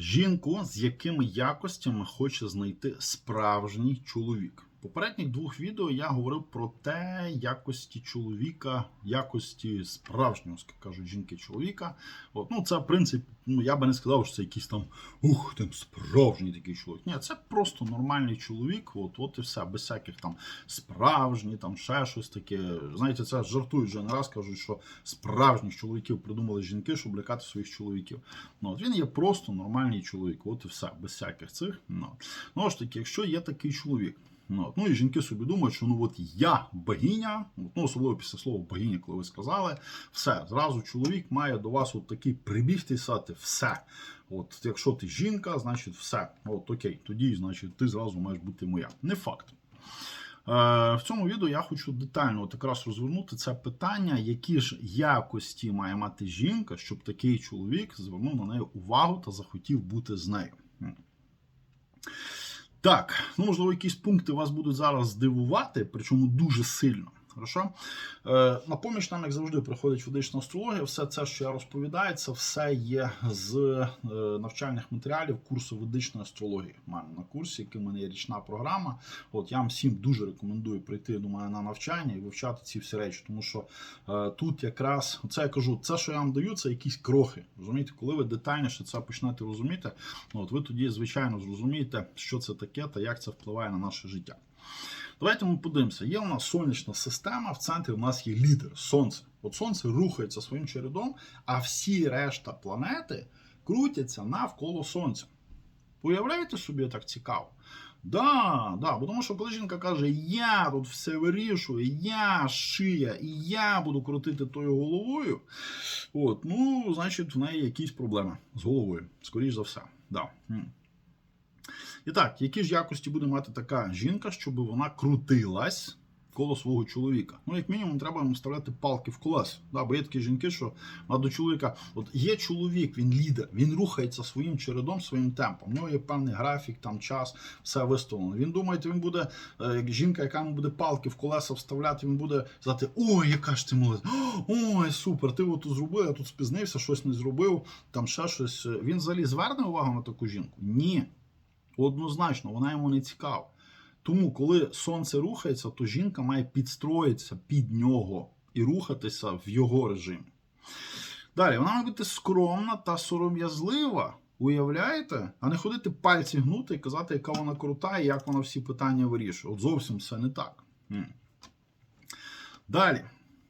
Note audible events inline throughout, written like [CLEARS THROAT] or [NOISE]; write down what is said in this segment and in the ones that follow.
Жінку, з якими якостями хоче знайти справжній чоловік. Попередніх двох відео я говорив про те, якості чоловіка, якості справжнього, як кажуть жінки чоловіка. От, ну, це, в принципі, ну, я би не сказав, що це якийсь там ух, там справжній такий чоловік. Ні, це просто нормальний чоловік, от, от і все, без всяких там справжні, там ще щось таке. Знаєте, це жартують вже не раз, кажуть, що справжніх чоловіків придумали жінки, щоб лякати своїх чоловіків. Ну, от він є просто нормальний чоловік, от і все, без всяких цих. Ну, ну ж таки, якщо є такий чоловік. Ну, ну і жінки собі думають, що ну от я богиня, ну особливо після слова богиня, коли ви сказали, все, зразу чоловік має до вас от такий прибігти і сказати все. От, якщо ти жінка, значить все. От окей, тоді, значить, ти зразу маєш бути моя. Не факт. Е, В цьому відео я хочу детально от якраз розвернути це питання, які ж якості має мати жінка, щоб такий чоловік звернув на неї увагу та захотів бути з нею. Так, ну можливо, якісь пункти вас будуть зараз здивувати, причому дуже сильно. Хорошо? Е, на поміч нам, як завжди, приходить ведична астрологія. Все це, що я розповідаю, це все є з е, навчальних матеріалів курсу ведичної астрології. Маємо на курсі, який в мене є річна програма. От я вам всім дуже рекомендую прийти до мене на навчання і вивчати ці всі речі, тому що е, тут якраз це я кажу, це, що я вам даю, це якісь крохи. Розумієте, коли ви детальніше це почнете розуміти, от ви тоді, звичайно, зрозумієте, що це таке та як це впливає на наше життя. Давайте ми подивимося. Є у нас сонячна система, в центрі у нас є лідер Сонце. От Сонце рухається своїм чередом, а всі решта планети крутяться навколо Сонця. Уявляєте собі, так цікаво? Да, да, тому що коли жінка каже, я тут все вирішую, я шия, і я буду крутити тою головою, от, ну, значить, в неї якісь проблеми з головою, скоріш за все. Да. І так, які ж якості буде мати така жінка, щоб вона крутилась коло свого чоловіка? Ну, як мінімум, треба йому вставляти палки в колес. Да, бо є такі жінки, що вона до чоловіка, от є чоловік, він лідер, він рухається своїм чередом, своїм темпом. У нього є певний графік, там час, все виставлено. Він думає, він буде, е, як жінка, яка йому буде палки в колеса вставляти, він буде сказати, ой, яка ж ти молодець, ой, супер, ти от зробив, я тут спізнився, щось не зробив, там ще щось. Він взагалі зверне увагу на таку жінку? Ні. Однозначно, вона йому не цікава. Тому, коли сонце рухається, то жінка має підстроїтися під нього і рухатися в його режимі. Далі, вона має бути скромна та сором'язлива. Уявляєте? А не ходити пальці гнути і казати, яка вона крута і як вона всі питання вирішує. От зовсім все не так. Далі.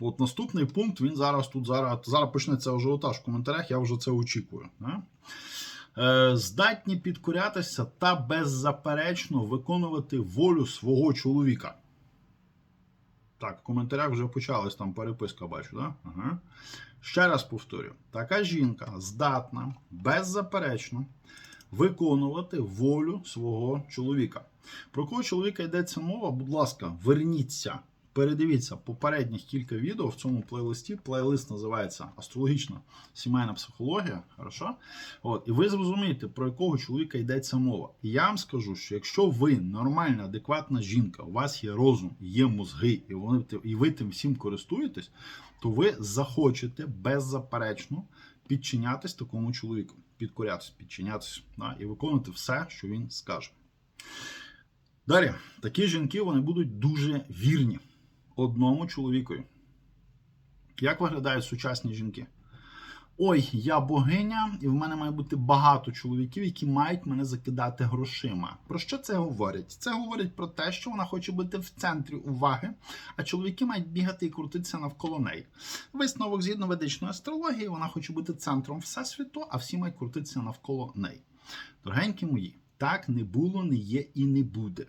От наступний пункт, він зараз тут зараз, зараз почнеться ажіотаж в коментарях, я вже це очікую. Не? Е, здатні підкорятися та беззаперечно виконувати волю свого чоловіка. Так, в коментарях вже почалась там переписка, бачу, да? Ага. Ще раз повторю: така жінка здатна беззаперечно виконувати волю свого чоловіка. Про кого чоловіка йдеться мова, будь ласка, верніться. Передивіться попередніх кілька відео в цьому плейлисті. Плейлист називається Астрологічна сімейна психологія. Хорошо? От, І ви зрозумієте, про якого чоловіка йдеться мова. І я вам скажу, що якщо ви нормальна, адекватна жінка, у вас є розум, є мозги, і, вони, і ви тим всім користуєтесь, то ви захочете беззаперечно підчинятись такому чоловіку, підкорятися, підчинятися да, і виконувати все, що він скаже. Далі, такі жінки вони будуть дуже вірні одному чоловікові. Як виглядають сучасні жінки? Ой, я богиня, і в мене має бути багато чоловіків, які мають мене закидати грошима. Про що це говорить? Це говорить про те, що вона хоче бути в центрі уваги, а чоловіки мають бігати і крутитися навколо неї. Висновок згідно ведичної астрології, вона хоче бути центром всесвіту, а всі мають крутитися навколо неї. Дорогенькі мої, так не було, не є і не буде.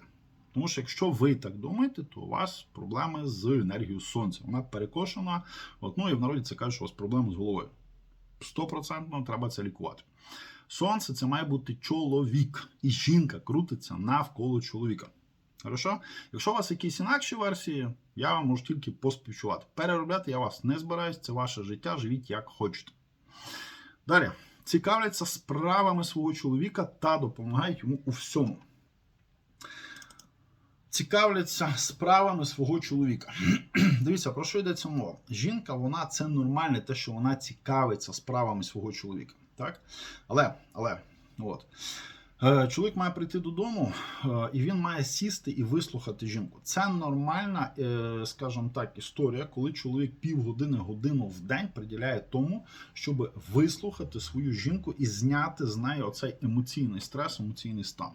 Тому що якщо ви так думаєте, то у вас проблеми з енергією сонця. Вона перекошена. От, ну і в народі це кажуть, що у вас проблеми з головою. Стопроцентно треба це лікувати. Сонце це має бути чоловік, і жінка крутиться навколо чоловіка. Хорошо? Якщо у вас якісь інакші версії, я вам можу тільки поспівчувати. Переробляти я вас не збираюсь, це ваше життя, живіть як хочете. Далі. Цікавляться справами свого чоловіка та допомагають йому у всьому цікавляться справами свого чоловіка. [CLEARS THROAT] Дивіться, про що йдеться мова? Жінка, вона це нормальне, те, що вона цікавиться справами свого чоловіка. Так? Але, але, От. Е, Чоловік має прийти додому, е, і він має сісти і вислухати жінку. Це нормальна, е, скажімо так, історія, коли чоловік півгодини, годину в день приділяє тому, щоб вислухати свою жінку і зняти з неї оцей емоційний стрес, емоційний стан.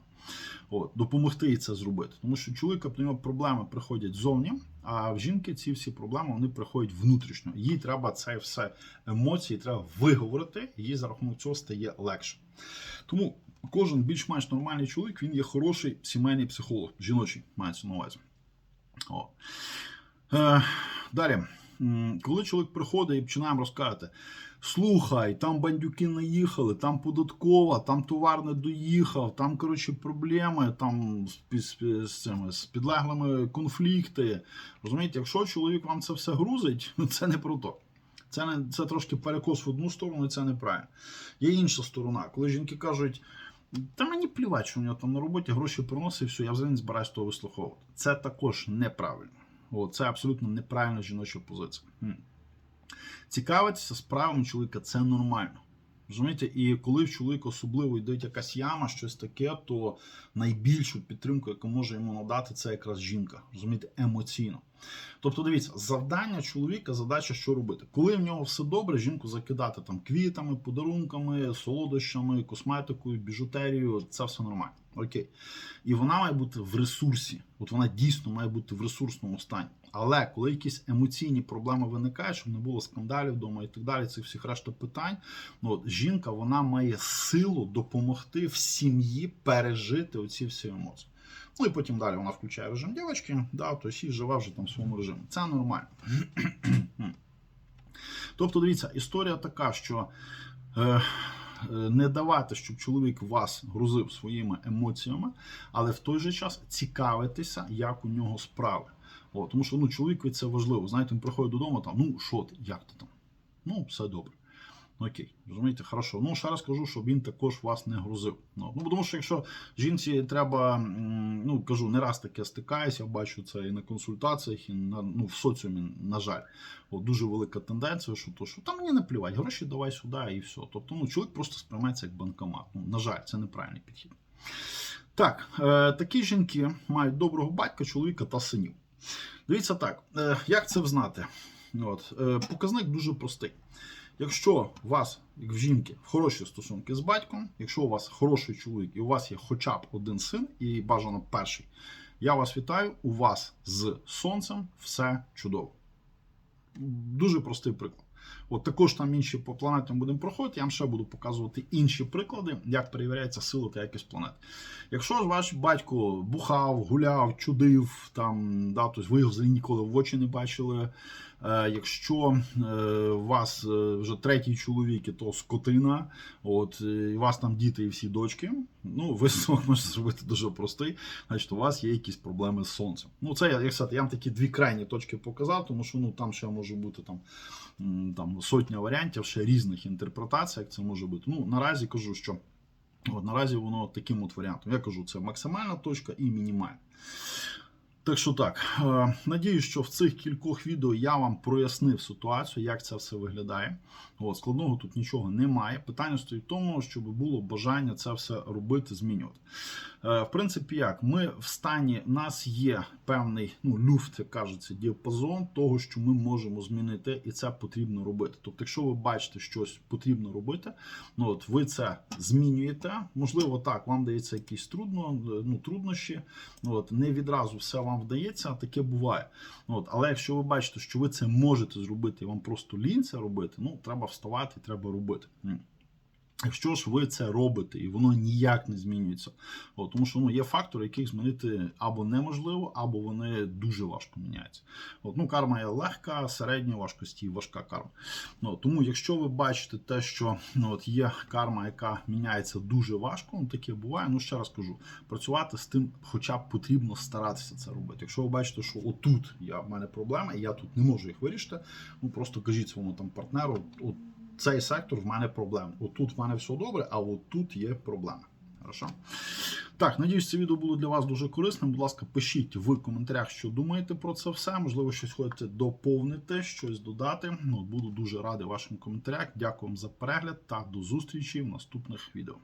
От, допомогти їй це зробити. Тому що чоловіка до нього проблеми приходять ззовні, а в жінки ці всі проблеми вони приходять внутрішньо. Їй треба це все емоції, треба виговорити, їй за рахунок цього стає легше. Тому кожен більш-менш нормальний чоловік він є хороший сімейний психолог, жіночий мається на увазі. О. Е, далі, коли чоловік приходить і починаємо розказувати. Слухай, там бандюки наїхали, там податкова, там товар не доїхав, там, коротше, проблеми, там з, з, з, цими, з підлеглими конфлікти. Розумієте, якщо чоловік вам це все грузить, [LAUGHS] це не про то. Це, не, це трошки перекос в одну сторону, і це неправильно. Є інша сторона, коли жінки кажуть, та мені плівать, що у нього там на роботі гроші приносить, все, я взагалі не збираюсь того вислуховувати. Це також неправильно. О, це абсолютно неправильна жіноча позиція. Цікавитися справами чоловіка це нормально. Розумієте, і коли в чоловіка особливо йде якась яма, щось таке, то найбільшу підтримку, яку може йому надати, це якраз жінка. Розумієте, емоційно. Тобто, дивіться, завдання чоловіка, задача, що робити. Коли в нього все добре, жінку закидати там квітами, подарунками, солодощами, косметикою, біжутерією, це все нормально. Окей. І вона має бути в ресурсі. От вона дійсно має бути в ресурсному стані. Але коли якісь емоційні проблеми виникають, щоб не було скандалів вдома і так далі, цих всіх решта питань, ну от жінка вона має силу допомогти в сім'ї пережити оці всі емоції. Ну і потім далі вона включає режим дівчинки, да, то і живе вже там в своєму режимі. Це нормально. [CLEARS THROAT] тобто, дивіться, історія така, що е, е, не давати, щоб чоловік вас грузив своїми емоціями, але в той же час цікавитися, як у нього справи. О, тому що ну, чоловікові це важливо. Знаєте, він приходить додому, там, ну що ти, як ти там? Ну, все добре. Окей, розумієте, хорошо. Ну, ще раз кажу, щоб він також вас не грузив. Ну, ну тому що якщо жінці треба, ну кажу, не раз таке стикаюся, я бачу це і на консультаціях, і на ну, в соціумі, на жаль, От, дуже велика тенденція, що то, що там мені не плівать, гроші давай сюди і все. Тобто, ну, чоловік просто сприймається як банкомат. Ну, на жаль, це неправильний підхід. Так, е, такі жінки мають доброго батька, чоловіка та синів. Дивіться так, е, як це взнати? От, е, показник дуже простий. Якщо у вас, як в жінки, хороші стосунки з батьком, якщо у вас хороший чоловік і у вас є хоча б один син, і бажано перший, я вас вітаю, у вас з сонцем все чудово. Дуже простий приклад. От також там інші по планетам будемо проходити, я вам ще буду показувати інші приклади, як перевіряється сила та якість планет. Якщо ваш батько бухав, гуляв, чудив, там, да, тобто ви його взагалі ніколи в очі не бачили. Е, якщо е, у вас е, вже третій чоловік, то скотина, от, е, і у вас там діти і всі дочки, ну, висновок [LAUGHS] можна зробити дуже простий, значить у вас є якісь проблеми з сонцем. Ну, це, як сказати, я вам такі дві крайні точки показав, тому що ну, там ще може бути там, там сотня варіантів, ще різних інтерпретацій, як це може бути. Ну, наразі кажу, що От наразі воно таким от варіантом. Я кажу, це максимальна точка і мінімальна. Так що так, е, надіюсь, що в цих кількох відео я вам прояснив ситуацію, як це все виглядає. От, складного тут нічого немає. Питання стоїть в тому, щоб було бажання це все робити, змінювати. Е, В принципі, як ми в стані, у нас є певний ну, люфт, як кажеться, діапазон того, що ми можемо змінити, і це потрібно робити. Тобто, якщо ви бачите, щось потрібно робити, ну от ви це змінюєте. Можливо, так, вам дається якісь трудно, ну, труднощі. Ну, От, не відразу все вам вдається, таке буває. От, але якщо ви бачите, що ви це можете зробити, і вам просто лінь це робити, ну треба вставати і треба робити. Якщо ж ви це робите і воно ніяк не змінюється, От, тому що ну, є фактори, яких змінити або неможливо, або вони дуже важко міняються. От, ну, карма є легка, середньої важкості і важка карма. Ну, тому, якщо ви бачите те, що ну, от є карма, яка міняється дуже важко, ну таке буває. Ну ще раз кажу, працювати з тим, хоча б потрібно старатися це робити. Якщо ви бачите, що отут я, в мене проблеми, і я тут не можу їх вирішити, ну просто кажіть своєму там партнеру, от цей сектор в мене проблем. Отут в мене все добре, а отут є проблеми. Хорошо? Так, надіюсь, це відео було для вас дуже корисним. Будь ласка, пишіть в коментарях, що думаєте про це все. Можливо, щось хочете доповнити, щось додати. Ну, буду дуже радий вашим коментарях. Дякую вам за перегляд та до зустрічі в наступних відео.